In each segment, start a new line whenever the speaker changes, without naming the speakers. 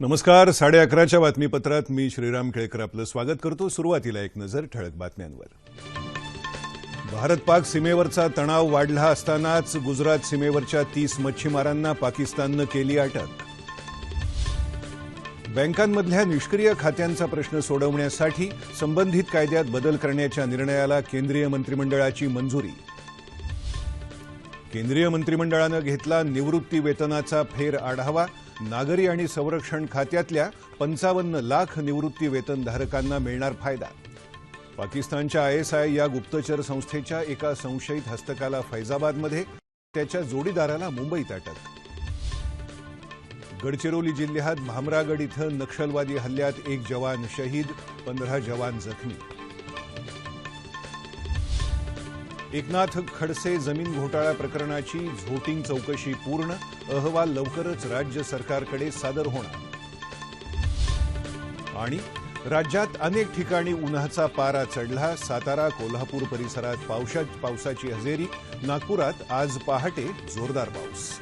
नमस्कार साडे अकराच्या बातमीपत्रात मी श्रीराम केळकर आपलं स्वागत करतो सुरुवातीला एक नजर ठळक बातम्यांवर. भारत पाक सीमेवरचा तणाव वाढला असतानाच गुजरात सीमेवरच्या तीस मच्छीमारांना पाकिस्ताननं केली अटक. बँकांमधल्या निष्क्रिय खात्यांचा प्रश्न सोडवण्यासाठी संबंधित कायद्यात बदल करण्याच्या निर्णयाला केंद्रीय मंत्रिमंडळाची मंजुरी. केंद्रीय मंत्रिमंडळानं घेतला निवृत्ती वेतनाचा फेर आढावा नागरी आणि संरक्षण खात्यातल्या पंचावन्न लाख निवृत्ती वेतनधारकांना मिळणार फायदा. पाकिस्तानच्या आयएसआय या गुप्तचर संस्थेच्या एका संशयित हस्तकाला फैजाबादमध्ये त्याच्या जोडीदाराला मुंबईत अटक. गडचिरोली जिल्ह्यात भामरागड इथं नक्षलवादी हल्ल्यात एक जवान शहीद पंधरा जवान जखमी. एकनाथ खडसे जमीन घोटाळा प्रकरणाची झोटिंग चौकशी पूर्ण अहवाल लवकरच राज्य सरकारकडे सादर होणार. आणि राज्यात अनेक ठिकाणी उन्हाचा पारा चढला सातारा कोल्हापूर परिसरात पावसा पावसाची हजेरी नागपुरात आज पहाटे जोरदार पाऊस.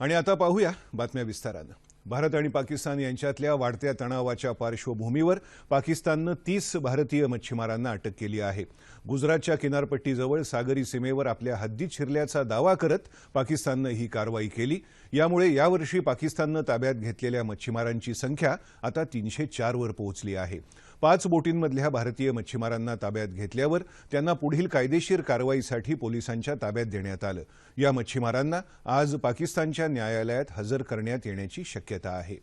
आणि आता पाहूया बातम्या विस्तारानं. भारत आणि पाकिस्तान यांच्यातल्या वाढत्या तणावाच्या पार्श्वभूमीवर पाकिस्ताननं तीस भारतीय मच्छीमारांना अटक केली आहे. गुजरातच्या किनारपट्टीजवळ सागरी सीमेवर आपल्या हद्दीत शिरल्याचा दावा करत पाकिस्ताननं ही कारवाई केली. यामुळे यावर्षी पाकिस्ताननं ताब्यात घेतलेल्या मच्छीमारांची संख्या आता तीनशे चारवर पोहोचली आहे. पाच बोटींमधल्या भारतीय मच्छीमारांना ताब्यात घेतल्यावर त्यांना पुढील कायदेशीर कारवाईसाठी पोलिसांच्या ताब्यात देण्यात आलं. या मच्छीमारांना आज पाकिस्तानच्या न्यायालयात हजर करण्यात येण्याची शक्यता आहे.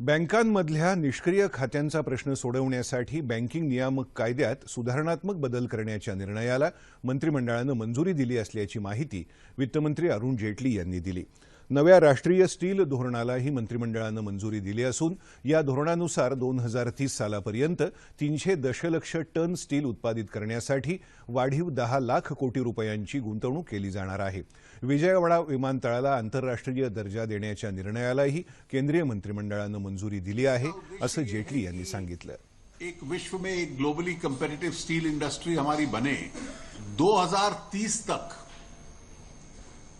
बँकांमधल्या निष्क्रिय खात्यांचा प्रश्न सोडवण्यासाठी बँकिंग नियामक कायद्यात सुधारणात्मक बदल करण्याच्या निर्णयाला मंत्रिमंडळानं मंजुरी दिली असल्याची माहिती वित्तमंत्री अरुण जेटली यांनी दिली. नव्या राष्ट्रीय स्टील धोरणालाही मंत्रिमंडळानं मंजुरी दिली असून या धोरणानुसार दोन हजार तीस सालापर्यंत तीनशे दशलक्ष टन स्टील उत्पादित करण्यासाठी वाढीव दहा लाख कोटी रुपयांची गुंतवणूक केली जाणार आहे. विजयवाडा विमानतळाला आंतरराष्ट्रीय दर्जा देण्याच्या निर्णयालाही केंद्रीय मंत्रिमंडळानं मंजुरी दिली आहे असं जेटली यांनी सांगितलं.
एक विश्व में एक ग्लोबली कंपेटिटिव स्टील इंडस्ट्री हमारी बने। 2030 तक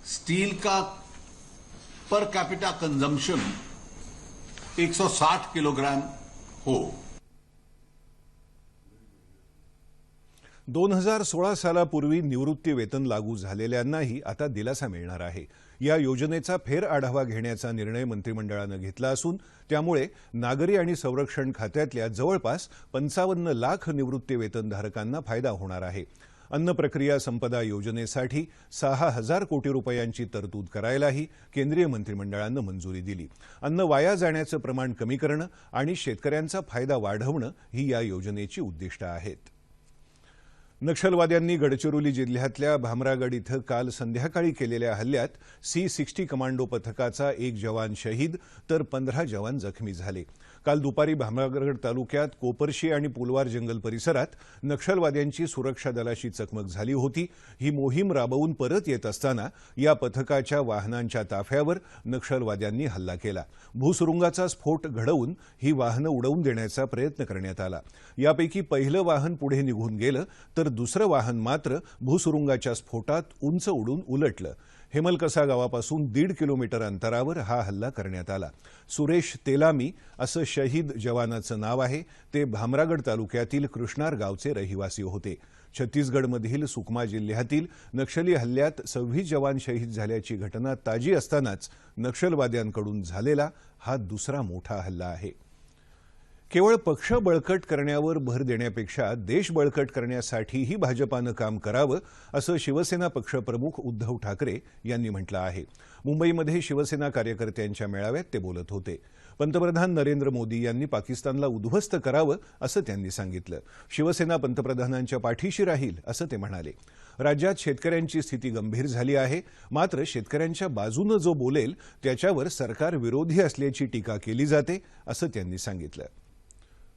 स्टील का पर कैपिटा कंजम्पशन 160 किलोग्राम हो.
दोन हजार सोळा सालापूर्वी निवृत्ती वेतन लागू झालेल्यांनाही आता दिलासा मिळणार आहे. या योजनेचा फेर आढावा घेण्याचा निर्णय मंत्रिमंडळानं घेतला असून त्यामुळे नागरी आणि संरक्षण खात्यातल्या जवळपास पंचावन्न लाख निवृत्ती वेतनधारकांना फायदा होणार आहे. अन्न प्रक्रिया संपदा योजनेसाठी सहा हजार कोटी रुपयांची तरतूद करायलाही केंद्रीय मंत्रिमंडळानं मंजुरी दिली. अन्न वाया जाण्याचं प्रमाण कमी करणं आणि शेतकऱ्यांचा फायदा वाढवणं ही या योजनेची उद्दिष्ट आहेत. नक्षलवाद्यांनी गडचिरोली जिल्ह्यातल्या भामरागड इथं काल संध्याकाळी केलेल्या हल्ल्यात सी सिक्स्टी कमांडो पथकाचा एक जवान शहीद तर पंधरा जवान जखमी झाले. काल दुपारी भामरागड तालुक्यात कोपरशी आणि पुलवार जंगल परिसरात नक्षलवाद्यांची सुरक्षा दलाशी चकमक झाली होती. ही मोहीम राबवून परत येत असताना या पथकाच्या वाहनांच्या ताफ्यावर नक्षलवाद्यांनी हल्ला केला. भूसुरुंगाचा स्फोट घडवून ही वाहनं उडवून देण्याचा प्रयत्न करण्यात आला. यापैकी पहिलं वाहन पुढे निघून गेलं तर दुसरं वाहन मात्र भूसुरुंगाच्या स्फोटात उंच उडून उलटलं. हेमलकसा गावापासून दीड किलोमीटर अंतरावर हा हल्ला करण्यात आला. सुरेश तेलामी असं शहीद जवानाचं नाव आहे. ते भामरागड तालुक्यातील कृष्णार गावचे रहिवासी होते. छत्तीसगडमधील सुकमा जिल्ह्यातील नक्षली हल्ल्यात सव्वीस जवान शहीद झाल्याची घटना ताजी असतानाच नक्षलवाद्यांकडून झालेला हा दुसरा मोठा हल्ला आहे. केवळ पक्ष बळकट करण्यावर भर देण्यापेक्षा देश बळकट करण्यासाठीही भाजपानं काम करावं असं शिवसेना पक्षप्रमुख उद्धव ठाकरे यांनी म्हटलं आहे. मुंबईमध्ये शिवसेना कार्यकर्त्यांच्या मेळाव्यात ते बोलत होते. पंतप्रधान नरेंद्र मोदी यांनी पाकिस्तानला उद्ध्वस्त करावं असं त्यांनी सांगितलं. शिवसेना पंतप्रधानांच्या पाठीशी राहील असं ते म्हणाले. राज्यात शेतकऱ्यांची स्थिती गंभीर झाली आहे मात्र शेतकऱ्यांच्या बाजूनं जो बोलेल त्याच्यावर सरकार विरोधी असल्याची टीका केली जाते असं त्यांनी सांगितलं.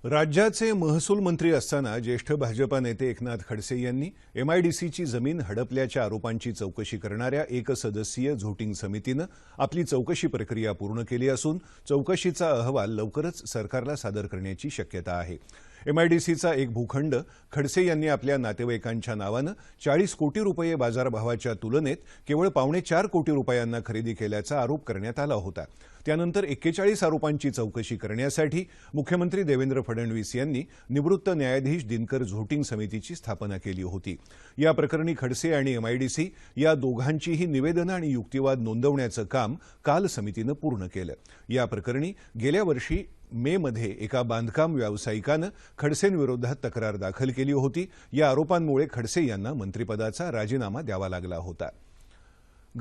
राज्याचे महसूल मंत्री असताना ज्येष्ठ भाजपा नेते एकनाथ खडसे यांनी एमआयडीसीची जमीन हडपल्याच्या आरोपांची चौकशी करणाऱ्या एकसदस्यीय झोटिंग समितीनं आपली चौकशी प्रक्रिया पूर्ण केली असून चौकशीचा अहवाल लवकरच सरकारला सादर करण्याची शक्यता आहे. एमआयडीसीचा एक भूखंड खडसे यांनी आपल्या नातेवाईकांच्या नावानं चाळीस कोटी रुपये बाजारभावाच्या तुलनेत केवळ पावणे चार कोटी रुपयांना खरेदी केल्याचा आरोप करण्यात आला होता. त्यानंतर एक्केचाळीस आरोपांची चौकशी करण्यासाठी मुख्यमंत्री देवेंद्र फडणवीस यांनी निवृत्त न्यायाधीश दिनकर झोटिंग समितीची स्थापना केली होती. या प्रकरणी खडसे आणि एमआयडीसी या दोघांचीही निवेदनं आणि युक्तिवाद नोंदवण्याचं काम काल समितीनं पूर्ण केलं. या प्रकरणी गेल्या वर्षी मे मध्ये एका बांधकाम व्यावसायिकानं खडसेंविरोधात तक्रार दाखल केली होती. या आरोपांमुळे खडसे यांना मंत्रिपदाचा राजीनामा द्यावा लागला होता.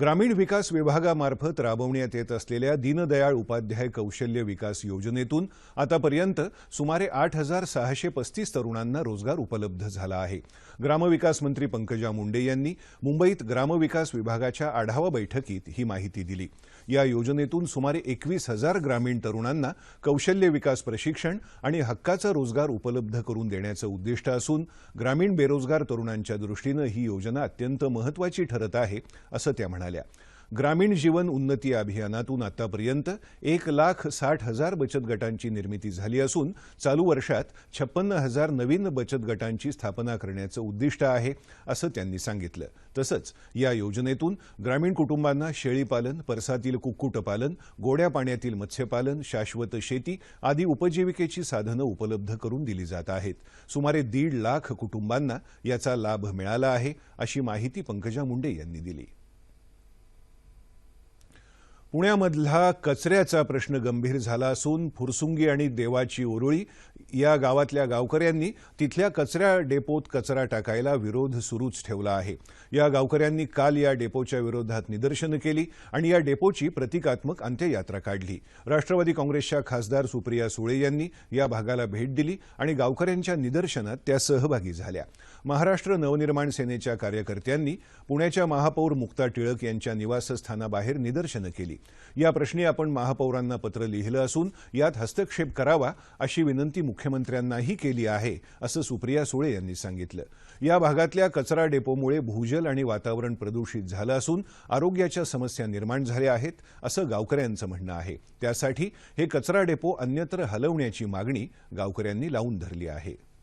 ग्रामीण विकास विभागामार्फत राबवण्यात येत असलेल्या दीनदयाळ उपाध्याय कौशल्य विकास योजनेतून आतापर्यंत सुमारे आठ हजार सहाशे पस्तीस तरुणांना रोजगार उपलब्ध झाला आहे. ग्रामविकास मंत्री पंकजा मुंडे यांनी मुंबईत ग्रामविकास विभागाच्या आढावा बैठकीत ही माहिती दिली. या योजनेतून सुमारे एकवीस हजार ग्रामीण तरुणांना कौशल्य विकास प्रशिक्षण आणि हक्काचा रोजगार उपलब्ध करून देण्याचं उद्दिष्ट असून ग्रामीण बेरोजगार तरुणांच्या दृष्टीनं ही योजना अत्यंत महत्वाची ठरत आहे असं त्या म्हणाल्या. ग्रामीण जीवन उन्नती अभियानातून आतापर्यंत एक लाख साठ हजार बचत गटांची निर्मिती झाली असून चालू वर्षात छप्पन्न हजार नवीन बचत गटांची स्थापना करण्याचं उद्दिष्ट आहे असं त्यांनी सांगितलं. तसंच या योजनेतून ग्रामीण कुटुंबांना शेळीपालन परसातील कुक्कुटपालन गोड्या पाण्यातील मत्स्यपालन शाश्वत शेती आदी उपजीविकेची साधनं उपलब्ध करून दिली जात आहेत. सुमारे दीड लाख कुटुंबांना याचा लाभ मिळाला आहे अशी माहिती पंकजा मुंडे यांनी दिली. पुण्यामधला कचऱ्याचा प्रश्न गंभीर झाला असून फुरसुंगी आणि देवाची ओरोळी या गावातल्या गावकऱ्यांनी तिथल्या कचऱ्या डेपोत कचरा टाकायला विरोध सुरूच ठेवला आहे. या गावकऱ्यांनी काल या डेपोच्या विरोधात निदर्शनं केली आणि या डेपोची प्रतिकात्मक अंत्ययात्रा काढली. राष्ट्रवादी काँग्रेसच्या खासदार सुप्रिया सुळे यांनी या भागाला भेट दिली आणि गावकऱ्यांच्या निदर्शनात त्या सहभागी झाल्या. महाराष्ट्र नवनिर्माण सेनेच्या कार्यकर्त्यांनी पुण्याच्या महापौर मुक्ता टिळक यांच्या निवासस्थानाबाहेर निदर्शनं केली. या प्रश्नी आपण महापौरांना पत्र लिहिलं असून यात हस्तक्षेप करावा अशी विनंती मुख्यमंत्र्यांनाही केली आहे असं सुप्रिया सुळे यांनी सांगितलं. या भागातल्या कचरा डेपोमुळे भूजल आणि वातावरण प्रदूषित झालं असून आरोग्याच्या समस्या निर्माण झाल्या आहेत असं गावकऱ्यांचं म्हणणं आहे. त्यासाठी हे कचरा डेपो अन्यत्र हलवण्याची मागणी गावकऱ्यांनी लावून धरली आहे.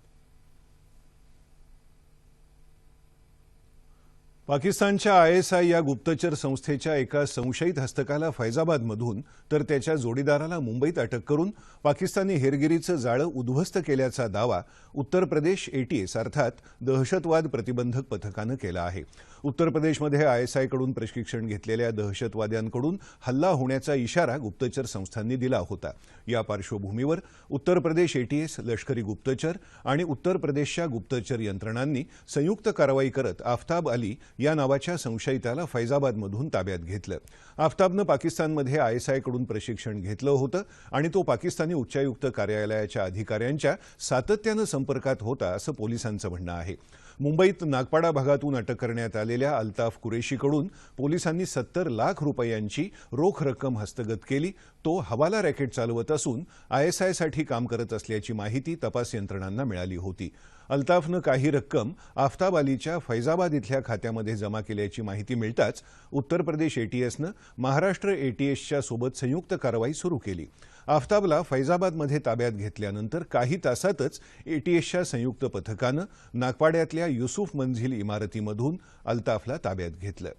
पाकिस्तानच्या आयएसआय या गुप्तचर संस्थेच्या एका संशयित हस्तकाला फैजाबादमधून तर त्याच्या जोडीदाराला मुंबईत अटक करून पाकिस्तानी हेरगिरीचं जाळं उद्ध्वस्त केल्याचा दावा उत्तर प्रदेश एटीएस अर्थात दहशतवाद प्रतिबंधक पथकानं केला आहे. उत्तर प्रदेशमध्ये आयएसआयकडून प्रशिक्षण घेतलेल्या दहशतवाद्यांकडून हल्ला होण्याचा इशारा गुप्तचर संस्थांनी दिला होता. या पार्श्वभूमीवर उत्तर प्रदेश एटीएस लष्करी गुप्तचर आणि उत्तर प्रदेशच्या गुप्तचर यंत्रणांनी संयुक्त कारवाई करत आफताब अली या नावाच्या संशयिताला फैजाबादमधून ताब्यात घेतलं. आफताबनं पाकिस्तानमध्ये आयएसआयकडून प्रशिक्षण घेतलं होतं आणि तो पाकिस्तानी उच्चायुक्त कार्यालयाच्या अधिकाऱ्यांच्या सातत्यानं संपर्कात होता असं पोलिसांचं म्हणणं आहे. मुंबईत नागपाडा भागातून अटक करण्यात आलेल्या अल्ताफ कुरेशीकडून पोलिसांनी सत्तर लाख रुपयांची रोख रक्कम हस्तगत केली. तो हवाला रॅकेट चालवत असून आयएसआयसाठी काम करत असल्याची माहिती तपास यंत्रणांना मिळाली होती. अल्ताफनं काही रक्कम आफताब अलीच्या फैजाबाद इथल्या खात्यामध्ये जमा केल्याची माहिती मिळताच उत्तर प्रदेश एटीएसनं महाराष्ट्र एटीएसच्या सोबत संयुक्त कारवाई सुरू केली. आफताबला फैजाबादमध्ये ताब्यात घेतल्यानंतर काही तासातच एटीएसच्या संयुक्त पथकानं नागपाड्यातल्या युसुफ मंझिल इमारतीमधून अल्ताफला ताब्यात घेतलं.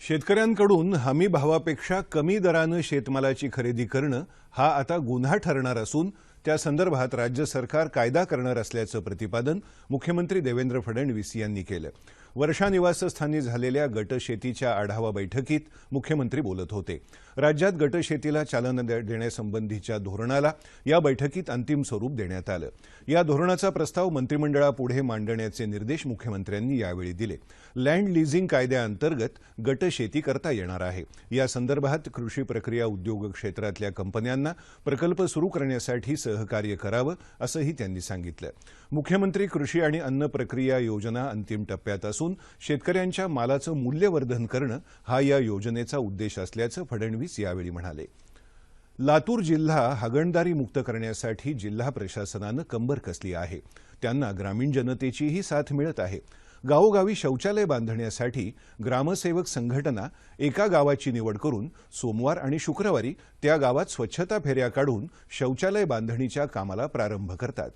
शेतकऱ्यांकडून हमी भावापेक्षा कमी दरानं शेतमालाची खरेदी करणं हा आता गुन्हा ठरणार असून त्या संदर्भात राज्य सरकार कायदा करणार असल्याचं प्रतिपादन मुख्यमंत्री देवेंद्र फडणवीस यांनी केलं. वर्षा निवासस्थानी झालेल्या गटशेतीच्या आढावा बैठकीत मुख्यमंत्री बोलत होते. राज्यात गटशेतीला चालना दे- देण्यासंबंधीच्या धोरणाला या बैठकीत अंतिम स्वरूप देण्यात आलं. या धोरणाचा प्रस्ताव मंत्रिमंडळापुढे मांडण्याचे निर्देश मुख्यमंत्र्यांनी यावेळी दिले. लँड लिझिंग कायद्याअंतर्गत गटशेती करता येणार आहे. या संदर्भात कृषी प्रक्रिया उद्योग क्षेत्रातल्या कंपन्यांना प्रकल्प सुरू करण्यासाठी सहकार्य करावं असंही त्यांनी सांगितलं. मुख्यमंत्री कृषी आणि अन्न प्रक्रिया योजना अंतिम टप्प्यात असून शेतकऱ्यांच्या मालाचं मूल्यवर्धन करणं हा या योजनेचा उद्देश असल्याचं फडणवीस फडणवीस यावेळी म्हणाले लातूर जिल्हा हागणदारी मुक्त करण्यासाठी जिल्हा प्रशासनानं कंबर कसली आहे? त्यांना ग्रामीण जनतेचीही साथ मिळत आहे. गावोगावी शौचालय बांधण्यासाठी ग्रामसेवक संघटना एका गावाची निवड करून सोमवार आणि शुक्रवारी त्या गावात स्वच्छता फेऱ्या काढून शौचालय बांधणीच्या कामाला प्रारंभ करतात.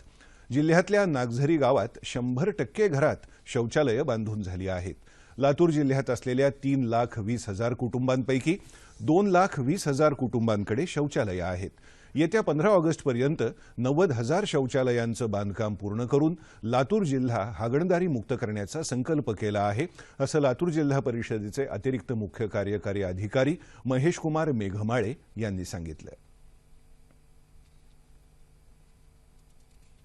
जिल्ह्यातल्या नागझरी गावात शंभर टक्के घरात शौचालयं बांधून झाली आहेत. लातूर जिल्ह्यात असलेल्या तीन लाख वीस हजार कुटुंबांपैकी दोन लाख वीस हजार कुटुंबांकडे शौचालयं आहेत. येत्या पंधरा ऑगस्टपर्यंत नव्वद हजार शौचालयांचं बांधकाम पूर्ण करून लातूर जिल्हा हागणदारी मुक्त करण्याचा संकल्प केला आहे असं लातूर जिल्हा परिषदेचे अतिरिक्त मुख्य कार्यकारी अधिकारी महेशकुमार मेघमाळे यांनी सांगितलं.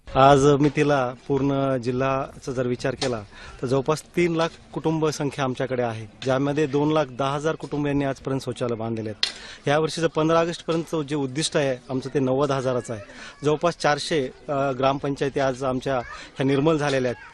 आज मितीला पूर्ण जिल्हाचा जर विचार केला तर जवळपास तीन लाख कुटुंब संख्या आमच्याकडे आहे ज्यामध्ये दोन लाख दहा हजार कुटुंबियांनी आजपर्यंत शौचालय बांधलेले आहेत. या वर्षीचं पंधरा ऑगस्टपर्यंत जे उद्दिष्ट आहे आमचं ते नव्वद हजाराचं आहे. जवळपास चारशे ग्रामपंचायती आज आमच्या ह्या निर्मल झालेल्या आहेत.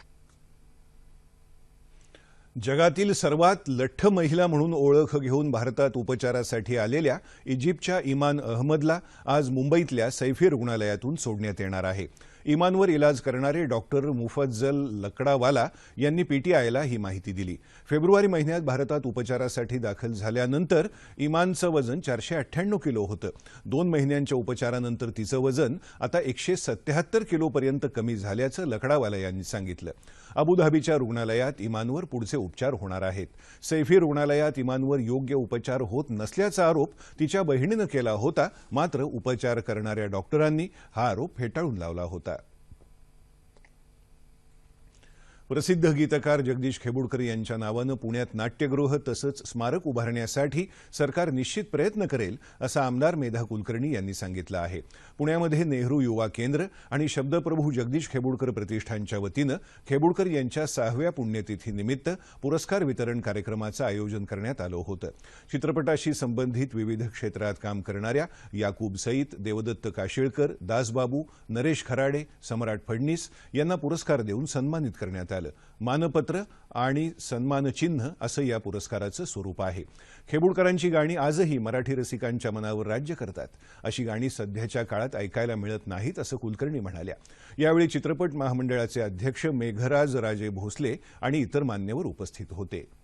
जगातील सर्वात लठ्ठ महिला म्हणून ओळख घेऊन भारतात उपचारासाठी आलेल्या इजिप्तच्या इमान अहमदला आज मुंबईतल्या सैफी रुग्णालयातून सोडण्यात येणार आहे. इमानवर इलाज करणारे डॉक्टर मुफज्जल लकडावाला यांनी पीटीआयला ही माहिती दिली. फेब्रुवारी महिन्यात भारतात उपचारासाठी दाखल झाल्यानंतर इमानचं वजन चारशे अठ्ठ्याण्णव किलो होतं. दोन महिन्यांच्या उपचारानंतर तिचं वजन आता एकशे सत्याहत्तर किलोपर्यंत कमी झाल्याचं लकडावाला यांनी सांगितलं. अबुधाबीच्या रुग्णालयात इमानवर पुढचे उपचार होणार आहेत. सैफी रुग्णालयात इमानवर योग्य उपचार होत नसल्याचा आरोप तिच्या बहिणीनं केला होता मात्र उपचार करणाऱ्या डॉक्टरांनी हा आरोप फेटाळून लावला होता. प्रसिद्ध गीतकार जगदीश खेबुडकर यांच्या नावानं पुण्यात नाट्यगृह तसंच स्मारक उभारण्यासाठी सरकार निश्चित प्रयत्न करेल असं आमदार मेधा कुलकर्णी यांनी सांगितलं आहे. पुण्यामध्ये नेहरू युवा केंद्र आणि शब्दप्रभू जगदीश खेबुडकर प्रतिष्ठानच्या वतीनं खेबुडकर यांच्या सहाव्या पुण्यतिथीनिमित्त पुरस्कार वितरण कार्यक्रमाचं आयोजन करण्यात आलं होतं. चित्रपटाशी संबंधित विविध क्षेत्रात काम करणाऱ्या याकूब सईद देवदत्त काशिळकर दासबाबू नरेश खराडे सम्राट फडणीस यांना पुरस्कार देऊन सन्मानित करण्यात आलं. मानपत्र आणि सन्मानचिन्ह असं या पुरस्काराचं स्वरूप आहे. खेबुडकरांची गाणी आजही मराठी रसिकांच्या मनावर राज्य करतात. अशी गाणी सध्याच्या काळात ऐकायला मिळत नाहीत असं कुलकर्णी म्हणाल्या. यावेळी चित्रपट महामंडळाचे अध्यक्ष मेघराज राजे भोसले आणि इतर मान्यवर उपस्थित होते.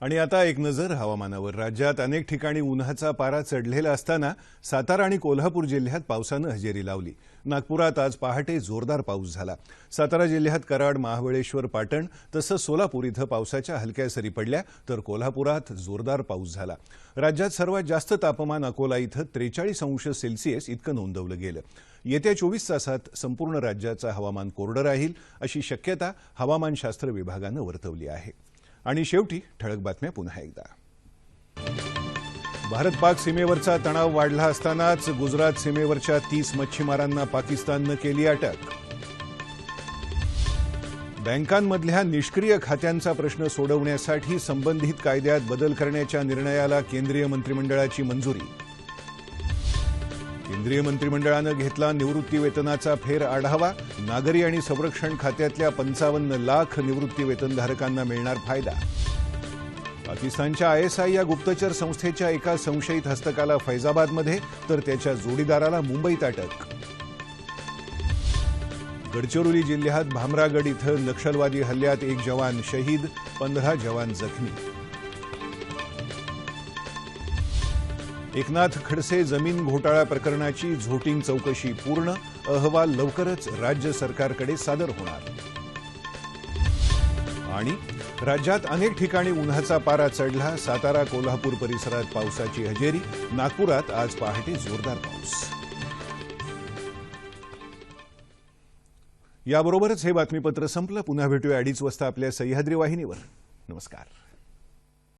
आणि आता एक नजर हवामानावर. राज्यात अनेक ठिकाणी उन्हाचा पारा चढलेला असताना सातारा आणि कोल्हापूर जिल्ह्यात पावसानं हजेरी लावली. नागपुरात आज पहाटे जोरदार पाऊस झाला. सातारा जिल्ह्यात कराड महाबळेश्वर पाटण तसंच सोलापूर इथं पावसाच्या हलक्या सरी पडल्या तर कोल्हापुरात जोरदार पाऊस झाला. राज्यात सर्वात जास्त तापमान अकोला इथं त्रेचाळीस अंश सेल्सिअस इतकं नोंदवलं गेलं. येत्या चोवीस तासात संपूर्ण राज्याचं हवामान कोरडं राहील अशी शक्यता हवामानशास्त्र विभागानं वर्तवली आहे. आणि शेवटी ठळक बातम्या पुन्हा एकदा. भारत पाक सीमेवरचा तणाव वाढला असतानाच गुजरात सीमेवरच्या तीस मच्छीमारांना पाकिस्ताननं केली अटक. बँकांमधल्या निष्क्रिय खात्यांचा प्रश्न सोडवण्यासाठी संबंधित कायद्यात बदल करण्याच्या निर्णयाला केंद्रीय मंत्रिमंडळाची मंजुरी. केंद्रीय मंत्रिमंडळानं घेतला निवृत्ती वेतनाचा फेर आढावा. नागरी आणि संरक्षण खात्यातल्या पंचावन्न लाख निवृत्ती वेतनधारकांना मिळणार फायदा. पाकिस्तानच्या आयएसआय या गुप्तचर संस्थेच्या एका संशयित हस्तकाला फैजाबादमध्ये तर त्याच्या जोडीदाराला मुंबईत अटक. गडचिरोली जिल्ह्यात भामरागड इथं नक्षलवादी हल्ल्यात एक जवान शहीद पंधरा जवान जखमी. एकनाथ खडसे जमीन घोटाळा प्रकरणाची झोटिंग चौकशी पूर्ण अहवाल लवकरच राज्य सरकारकडे सादर होणार. आणि राज्यात अनेक ठिकाणी उन्हाचा पारा चढला सातारा कोल्हापूर परिसरात पावसाची हजेरी नागपुरात आज पहाटे जोरदार पाऊस. याबरोबरच हे बातमीपत्र संपलं. पुन्हा भेटूया अडीच वाजता आपल्या सह्याद्री वाहिनीवर. नमस्कार.